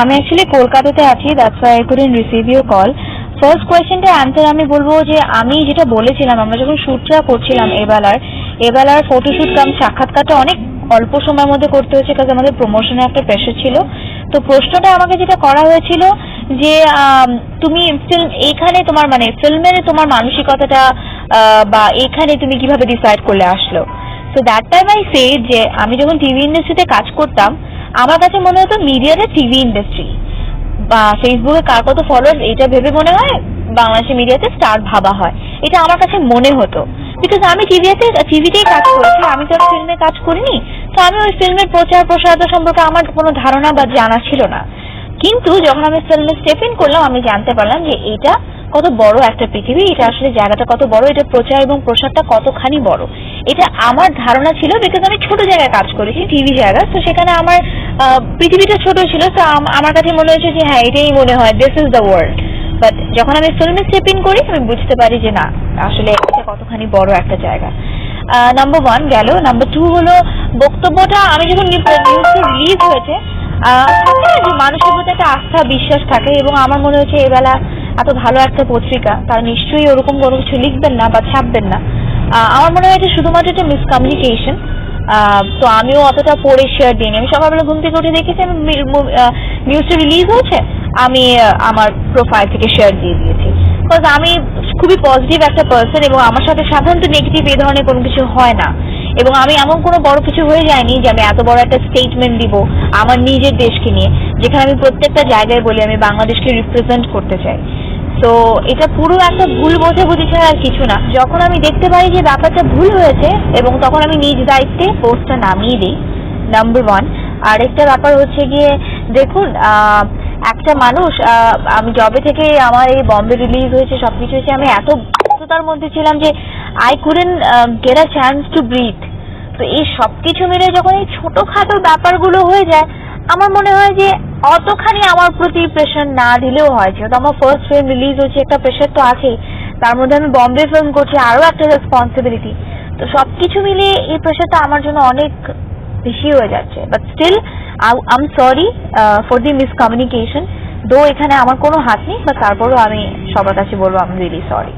আমি অ্যাকচুয়ালি কলকাতাতে আছি that's why I couldn't receive you call first কোয়েশ্চেনটা অ্যান্সার আমি বলব যে আমি যেটা বলেছিলাম আমরা যখন শ্যুটটা করছিলাম এবেলার এবেলার ফটোশ্যুট কাম সাক্ষাৎকারটা অনেক অল্প সময়ের মধ্যে করতে হয়েছে কারণ আমাদের প্রমোশনে একটা প্রেশার ছিল। তো প্রশ্নটা আমাকে যেটা করা হয়েছিল যে তুমি ফিল্ম এখানে তোমার মানে ফিল্মের তোমার মানসিকতাটা বা এখানে তুমি কীভাবে ডিসাইড করলে আসলো? So that time I say যে আমি যখন টিভি ইন্ডাস্ট্রিতে কাজ করতাম আমার কাছে মনে হতো মিডিয়াটা টিভি ইন্ডাস্ট্রি বা ফেসবুকে কার কত ফলোয়ার্স এটা ভেবে মনে হয় বাংলাদেশের মিডিয়াতে স্টার ভাবা হয়। এটা আমার কাছে মনে হতো। বিকজ আমি টিভিতে টিভিতেই কাজ করেছি, আমি তো ফিল্মে কাজ করিনি। তো আমি ওই ফিল্মের প্রচার প্রসার সম্পর্কে আমার কোনো ধারণা বা জানা ছিল না। কিন্তু যখন আমি ফিল্মে স্টেপ ইন করলাম, আমি জানতে পারলাম যে এটা কত বড় একটা পৃথিবী, এটা আসলে জায়গাটা কত বড়, এটা প্রচার এবং প্রসারটা কতখানি বড়। এটা আমার ধারণা ছিল বিকজ আমি ছোট জায়গায় কাজ করেছি টিভি জায়গা, তো সেখানে আমার পৃথিবীটা ছোট ছিল, তো আমার কাছে মনে হয়েছে যে হ্যাঁ এটাই মনে হয় this is the world but যখন আমি ফিল্মে স্টেপ ইন করি, আমি বুঝতে পারি যে না, আসলে এটা কতখানি বড় একটা জায়গা। নাম্বার ওয়ান গেল নাম্বার টু হলো বক্তব্যটা, আমি যখন নিউজটা রিলিজ হয়েছে মানুষের প্রতি একটা আস্থা, বিশ্বাস থাকে এবং আমার মনে হচ্ছে এবেলা এত ভালো একটা পত্রিকা, তারা নিশ্চয়ই ওরকম কোনো কিছু লিখবেন না বা ছাপবেন না। আমার মনে হয় এটা শুধুমাত্র একটা মিসকমিউনিকেশন তো আমিও অতটা পড়ে শেয়ার দিইনি। আমি সকালবেলা ঘুম থেকে উঠে দেখেছি, আমি নিউজটা রিলিজ হয়েছে, আমি আমার প্রোফাইল থেকে শেয়ার দিয়ে দিয়েছি। বিকজ আমি খুবই পজিটিভ একটা পার্সন এবং আমার সাথে সাধারণত নেগেটিভ এই ধরনের কোনো কিছু হয় না। এবং আমি এমন কোনো বড় কিছু হয়ে যায়নি যে আমি এত বড় একটা স্টেটমেন্ট দিব আমার নিজের দেশকে নিয়ে, যেখানে আমি প্রত্যেকটা জায়গায় বলি আমি বাংলাদেশকে রিপ্রেজেন্ট করতে চাই। তো এটা পুরো একটা ভুল বোঝাবুঝি ছাড়া আর কিছু না। যখন আমি দেখতে পাই যে ব্যাপারটা ভুল হয়েছে এবং তখন আমি নিজ দায়িত্বে পোস্টটা নামিয়ে দিই নাম্বার ওয়ান আরেকটা ব্যাপার হচ্ছে গিয়ে, দেখুন একটা মানুষ আমি জবে থেকে আমার এই বম্বে রিলিজ হয়েছে, সবকিছু হয়েছে, আমি এত ব্যস্ততার মধ্যে ছিলাম যে I couldn't get a chance to breathe তো এই সবকিছু মিলে যখন এই ছোটখাটো ব্যাপারগুলো হয়ে যায়, আমার মনে হয় যে অতখানি আমার প্রতি প্রেশার না দিলেও হয়। যেহেতু আমার ফার্স্ট ফিল্ম রিলিজ হচ্ছে একটা প্রেশার তো আছেই। তার মধ্যে আমি বম্বে ফিল্ম করছি, আরও একটা রেসপন্সিবিলিটি তো সবকিছু মিলিয়ে এই প্রেশারটা আমার জন্য অনেক বেশি হয়ে যাচ্ছে। But still I am sorry for the miscommunication though এখানে আমার কোনো হাত নেই বা তারপরও আমি সবার কাছে বলব আই এম রিয়েলি সরি